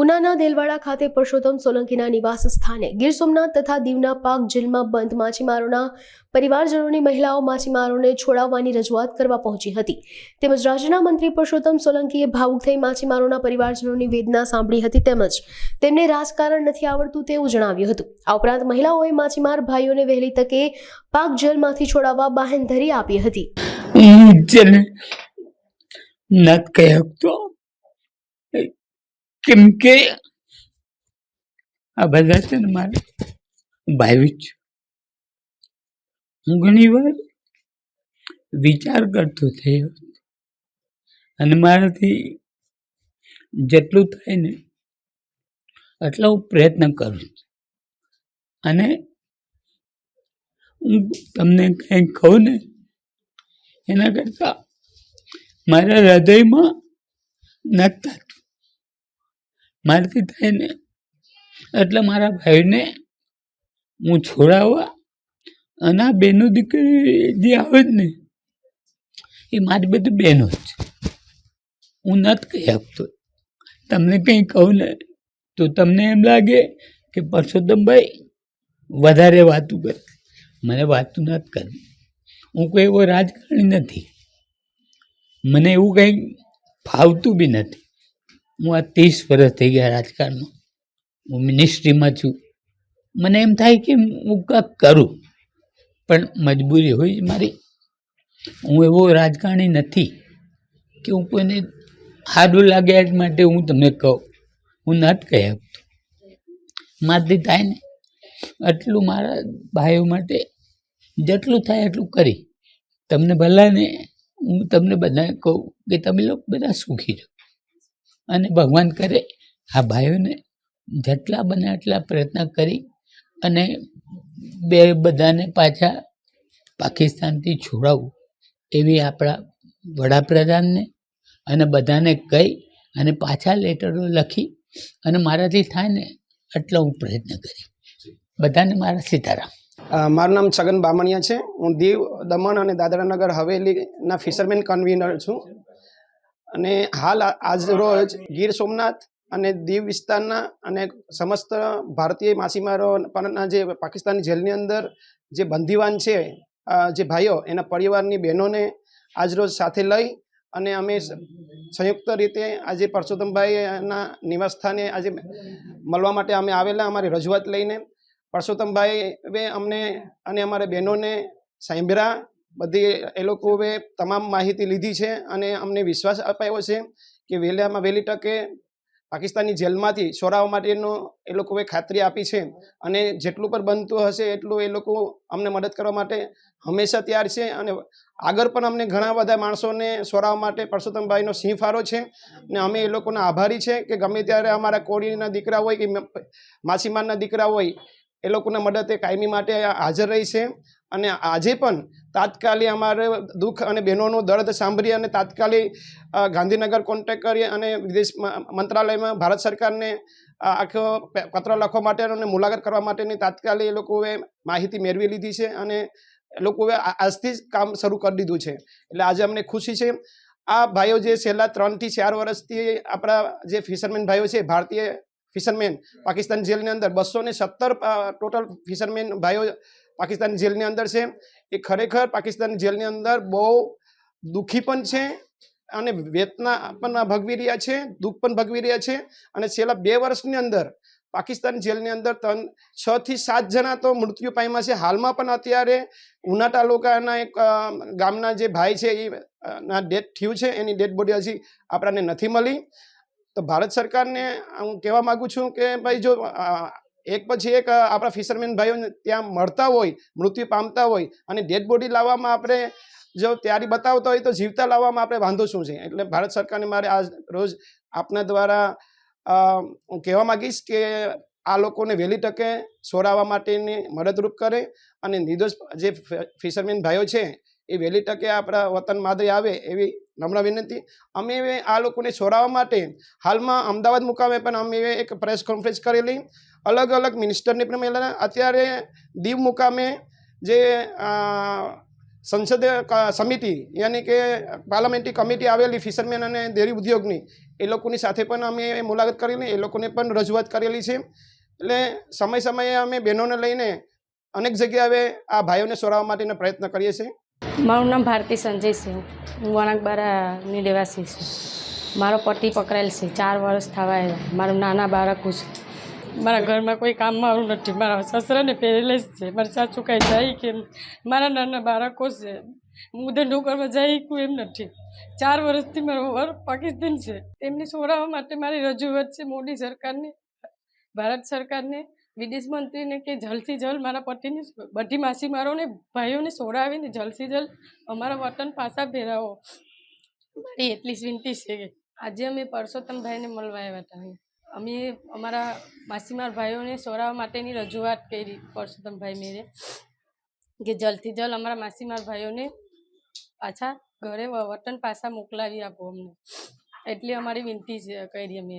ઉનાના દેલવાડા ખાતે પરસોત્તમ સોલંકીના નિવાસ સ્થાને ગીર સોમનાથ તથા દીવના પાક જેલમાં બંધ માછીમારોના પરિવારજનોની મહિલાઓ માછીમારોને છોડાવવાની રજૂઆત કરવા પહોંચી હતી. તેમજ રાજ્યના મંત્રી પરસોત્તમ સોલંકીએ ભાવુક થઈ માછીમારોના પરિવારજનોની વેદના સાંભળી હતી તેમજ તેમને રાજકારણ નથી આવડતું તેવું જણાવ્યું હતું. આ ઉપરાંત મહિલાઓએ માછીમાર ભાઈઓને વહેલી તકે પાક જેલમાંથી છોડાવવા બાહેંધરી આપી હતી. નથી કહી કેમ કે આ બધા છે ને મારે જ છે. હું ઘણી વાર વિચાર કરતો થયો અને મારાથી જેટલું થાય ને એટલો હું પ્રયત્ન કરું છું અને હું તમને કંઈ કહું ને, એના કરતાં મારા હૃદયમાં નથી થતું મારાથી થાય ને એટલે મારા ભાઈને હું છોડાવવા અને આ બહેનો દીકરી જે આવે જ ને એ મારી બધી બહેનો જ હું નથી કહી આપતો. તમને કંઈ કહું ને તો તમને એમ લાગે કે પરસોત્તમભાઈ વધારે વાતું કરે. મને વાતું નથી કરવી. હું કોઈ એવો રાજકારણી નથી. મને એવું કંઈ ફાવતું બી નથી. હું આ ત્રીસ વર્ષ થઈ ગયા રાજકારણમાં. હું મિનિસ્ટ્રીમાં છું. મને એમ થાય કે હું કંઈક કરું, પણ મજબૂરી હોય મારી. હું એવો રાજકારણી નથી કે હું કોઈને સારું લાગે માટે હું તમને કહું. હું નથી કહી શકતો. મારાથી થાય ને એટલું મારા ભાઈઓ માટે જેટલું થાય એટલું કરી. તમને ભલાને હું તમને બધાને કહું કે તમે લોકો બધા સુખી રહો. અને ભગવાન કરે, આ ભાઈઓને જેટલા બને એટલા પ્રયત્ન કરી અને બે બધાને પાછા પાકિસ્તાનથી છોડાવવું એવી આપણા વડાપ્રધાનને અને બધાને કહી અને પાછા લેટરો લખી અને મારાથી થાય ને એટલો હું પ્રયત્ન કરી. બધાને મારા સીતારામ. મારું નામ છગન બામણિયા છે. હું દીવ દમણ અને દાદરાનગર હવેલીના ફિશરમેન કન્વીનર છું. અને હાલ આજ રોજ ગીર સોમનાથ અને દીવ વિસ્તારના અને સમસ્ત ભારતીય માછીમારો પરના જે પાકિસ્તાની જેલની અંદર જે બંદીવાન છે જે ભાઈઓ એના પરિવારની બહેનોને આજરોજ સાથે લઈ અને અમે સંયુક્ત રીતે આજે પરસોત્તમભાઈના નિવાસસ્થાને આજે મળવા માટે અમે આવેલા અમારી રજૂઆત લઈને પરસોત્તમભાઈ અમને અને અમારા બહેનોને સાંભળ્યા બધી એ લોકોએ તમામ માહિતી લીધી છે અને અમને વિશ્વાસ અપાયો છે કે વહેલામાં વહેલી તકે પાકિસ્તાની જેલમાંથી છોડાવવા માટેનો એ લોકોએ ખાતરી આપી છે અને જેટલું પણ બનતું હશે એટલું એ લોકો અમને મદદ કરવા માટે હંમેશા તૈયાર છે અને આગળ પણ અમને ઘણા બધા માણસોને છોડાવવા માટે પરસોત્તમભાઈનો સિંહ ફારો છે અને અમે એ લોકોના આભારી છે કે ગમે ત્યારે અમારા કોળીના દીકરા હોય કે માછીમારના દીકરા હોય એ લોકોના મદદે કાયમી માટે હાજર રહી છે અને આજે પણ તાત્કાલિક અમારે દુઃખ અને બહેનોનું દર્દ સાંભળી અને તાત્કાલિક ગાંધીનગર કોન્ટેક્ટ કરી અને વિદેશ મંત્રાલયમાં ભારત સરકારને આખો પત્ર લખવા માટે અને મુલાકાત કરવા માટેની તાત્કાલિક એ લોકોએ માહિતી મેળવી લીધી છે અને લોકોએ આજથી જ કામ શરૂ કરી દીધું છે. એટલે આજે અમને ખુશી છે. આ ભાઈઓ જે છેલ્લા ત્રણથી ચાર વર્ષથી આપણા જે ફિશરમેન ભાઈઓ છે ભારતીય ફિશરમેન. પાકિસ્તાન જેલની અંદર બસો ને સત્તર ટોટલ ફિશરમેન ભાઈઓ પાકિસ્તાન જેલની અંદર છે. એ ખરેખર પાકિસ્તાન જેલની અંદર બહુ દુઃખી પણ છે અને વેતના પણ ભગવી રહ્યા છે, દુઃખ પણ ભગવી રહ્યા છે. અને છેલ્લા બે વર્ષની અંદર પાકિસ્તાન જેલની અંદર ત્રણ છ થી સાત જણા તો મૃત્યુ પામ્યા છે. હાલમાં પણ અત્યારે ઉના તાલુકાના એક ગામના જે ભાઈ છે એ ના ડેથ થયું છે. એની ડેડ બોડી હજી આપણને નથી મળી. તો ભારત સરકારને હું કહેવા માગું છું કે ભાઈ જો એક પછી એક આપણા ફિશરમેન ભાઈઓને ત્યાં મળતા હોય, મૃત્યુ પામતા હોય અને ડેડ બોડી લાવવામાં આપણે જો તૈયારી બતાવતા હોય તો જીવતા લાવવામાં આપણે વાંધો શું છે? એટલે ભારત સરકારને મારે આજ રોજ આપના દ્વારા હું કહેવા માગીશ કે આ લોકોને વહેલી તકે છોડાવવા માટેની મદદરૂપ કરે અને નિર્દોષ જે ફિશરમેન ભાઈઓ છે એ વહેલી તકે આપણા વતન માદરે આવે એવી નમ્ર વિનંતી. અમે આ લોકોને છોડાવવા માટે હાલમાં અમદાવાદ મુકામે પણ અમે એક પ્રેસ કોન્ફરન્સ કરેલી. અલગ અલગ મિનિસ્ટરને પણ મળેલા અત્યારે દીવ મુકામે જે સંસદીય સમિતિ યાની કે પાર્લામેન્ટરી કમિટી આવેલી ફિશરમેન અને ડેરી ઉદ્યોગની, એ લોકોની સાથે પણ અમે મુલાકાત કરેલી. એ લોકોને પણ રજૂઆત કરેલી છે. એટલે સમય સમયે અમે બહેનોને લઈને અનેક જગ્યાએ આ ભાઈઓને છોડાવવા માટેનો પ્રયત્ન કરીએ છીએ. મારું નામ ભારતી સંજય છે. હું વણાકબારાની રહેવાસી છું. મારો પતિ પકડાયેલ છે. ચાર વર્ષ થવા આવ્યા મારું નાના બાળકો છે. મારા ઘરમાં કોઈ કામ મારું નથી. મારા સસરાને પેરેલેસ છે. મારા સાસુ કાંઈ જાય કે મારા નાના બાળકો છે. હું ધંધો કરવા જાય કું એમ નથી. ચાર વર્ષથી મારો વર પાકિસ્તાન છે. એમને છોડાવવા માટે મારી રજૂઆત છે મોદી સરકારને, ભારત સરકારને. વિદેશ મંત્રીને કે જલથી જલ્દ મારા પતિને બધી માસીમારોને ભાઈઓને છોડાવીને જલથી જલ્દ અમારા વતન પાછા ફેરાવો. મારી એટલી જ વિનંતી છે આજે અમે પરસોત્તમભાઈને મળવા આવ્યા હતા. અમે અમારા માસીમાર ભાઈઓને છોડાવવા માટેની રજૂઆત કરી પરસોત્તમભાઈ મેરે, કે જલ્દથી જલ્દ અમારા માસીમાર ભાઈઓને પાછા ઘરે વતન પાછા મોકલાવી આપો અમને. એટલી અમારી વિનંતી છે, કરી અમે.